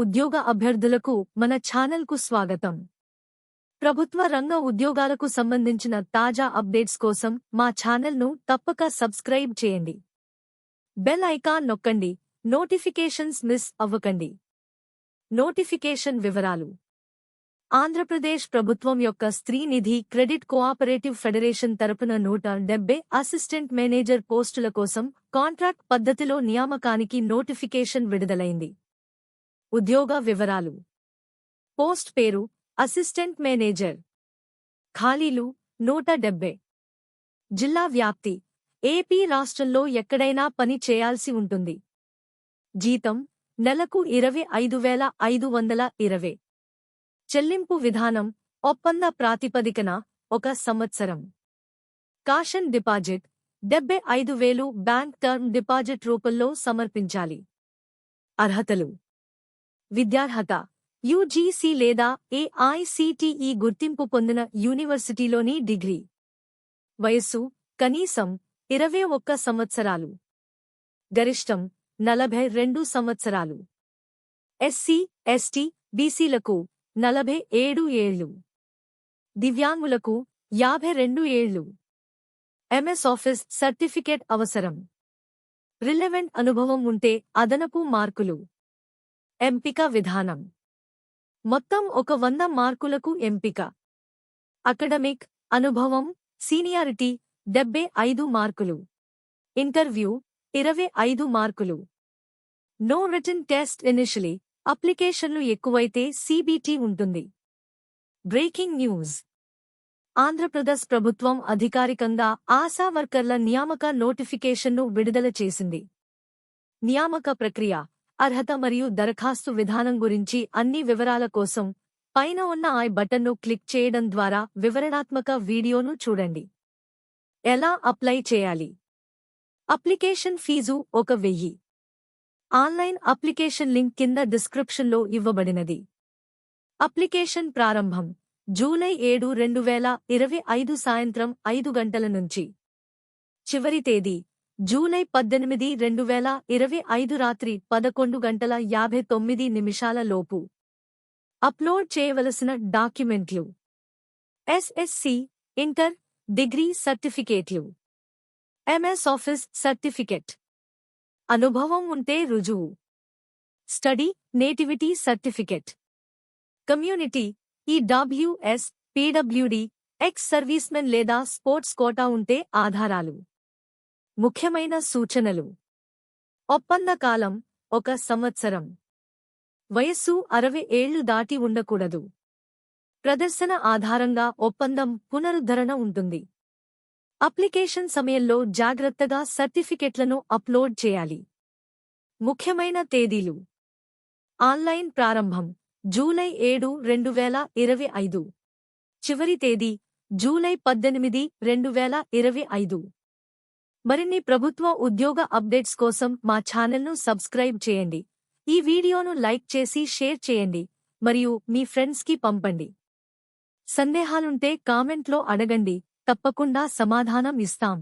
ఉద్యోగ అభ్యర్థులకు మన ఛానల్కు స్వాగతం. ప్రభుత్వ రంగ ఉద్యోగాలకు సంబంధించిన తాజా అప్డేట్స్ కోసం మా ఛానల్ను తప్పక సబ్స్క్రైబ్ చేయండి. బెల్ ఐకాన్ నొక్కండి నోటిఫికేషన్స్ మిస్ అవ్వకండి. నోటిఫికేషన్ వివరాలు. ఆంధ్రప్రదేశ్ ప్రభుత్వం యొక్క స్త్రీ నిధి క్రెడిట్ కోఆపరేటివ్ ఫెడరేషన్ తరపున నూట డెబ్బై అసిస్టెంట్ మేనేజర్ పోస్టుల కోసం కాంట్రాక్ట్ పద్ధతిలో నియామకానికి నోటిఫికేషన్ విడుదలైంది. ఉద్యోగ వివరాలు. పోస్ట్ పేరు అసిస్టెంట్ మేనేజర్. ఖాళీలు నూట డెబ్బై. జిల్లా వ్యాప్తి ఏపీ రాష్ట్రంలో ఎక్కడైనా పని చేయాల్సి ఉంటుంది. జీతం నెలకు ఇరవై ఐదు వేల ఐదు వందల ఇరవై. చెల్లింపు విధానం ఒప్పంద ప్రాతిపదికన ఒక సంవత్సరం. కాషన్ డిపాజిట్ డెబ్బై ఐదు వేలు బ్యాంక్ టర్మ్ డిపాజిట్ రూపంలో సమర్పించాలి. అర్హతలు. విద్యార్హత యూజీసీ లేదా ఏఐసిటిఈ గుర్తింపు పొందిన యూనివర్సిటీలోని డిగ్రీ. వయస్సు కనీసం ఇరవై ఒక్క సంవత్సరాలు. గరిష్టం నలభై రెండు సంవత్సరాలు. ఎస్సీ ఎస్టీ బీసీలకు నలభై ఏడు ఏళ్ళు దివ్యాంగులకు యాభై రెండు ఏళ్ళు ఎంఎస్ ఆఫీస్ సర్టిఫికేట్ అవసరం. రిలెవెంట్ అనుభవం ఉంటే అదనపు మార్కులు. ఎంపిక విధానం. మొత్తం ఒక వంద మార్కులకు ఎంపిక. అకడమిక్ అనుభవం సీనియారిటీ డెబ్బై ఐదు మార్కులు. ఇంటర్వ్యూ ఇరవై ఐదు మార్కులు. No written test initially. అప్లికేషన్లు ఎక్కువైతే సీబీటీ ఉంటుంది. Breaking news. ఆంధ్రప్రదేశ్ ప్రభుత్వం అధికారికంగా ఆశా వర్కర్ల నియామక నోటిఫికేషన్ను విడుదల చేసింది. నియామక ప్రక్రియ. అర్హత మరియు దరఖాస్తు విధానం గురించి అన్ని వివరాల కోసం పైన ఉన్న ఐ బటన్ను క్లిక్ చేయడం ద్వారా వివరణాత్మక వీడియోను చూడండి. ఎలా అప్లై చేయాలి? అప్లికేషన్ ఫీజు ఒక వెయ్యి. ఆన్లైన్ అప్లికేషన్ లింక్ కింద డిస్క్రిప్షన్లో ఇవ్వబడినది. అప్లికేషన్ ప్రారంభం జూలై ఏడు రెండు వేల ఇరవై ఐదు సాయంత్రం ఐదు గంటల నుంచి. చివరి తేదీ జూలై పద్దెనిమిది రెండు వేల ఇరవై ఐదు రాత్రి పదకొండు గంటల యాభై తొమ్మిది నిమిషాల లోపు అప్లోడ్ చేయవలసిన డాక్యుమెంట్లు. ఎస్ఎస్సి ఇంటర్ డిగ్రీ సర్టిఫికేట్లు. MS Office certificate. అనుభవం ఉంటే రుజువు. Study nativity certificate. Community EWS PWD ex servicemen లేదా స్పోర్ట్స్ కోటా ఉంటే ఆధారాలు. ముఖ్యమైన సూచనలు. ఒప్పంద కాలం ఒక సంవత్సరం. వయస్సు అరవై ఏళ్ళు దాటి ఉండకూడదు. ప్రదర్శన ఆధారంగా ఒప్పందం పునరుద్ధరణ ఉంటుంది. అప్లికేషన్ సమయంలో జాగ్రత్తగా సర్టిఫికెట్లను అప్లోడ్ చేయాలి. ముఖ్యమైన తేదీలు. ఆన్లైన్ ప్రారంభం జూలై ఏడు రెండు వేల ఇరవై ఐదు. చివరి తేదీ జూలై పద్దెనిమిది రెండు వేల ఇరవై ఐదు. మరిన్ని ప్రభుత్వ ఉద్యోగ అప్డేట్స్ కోసం మా ఛానల్ను సబ్స్క్రైబ్ చేయండి. ఈ వీడియోను లైక్ చేసి షేర్ చేయండి. మరియు మీ ఫ్రెండ్స్కి పంపండి. సందేహాలుంటే కామెంట్లో అడగండి. తప్పకుండా సమాధానం ఇస్తాం.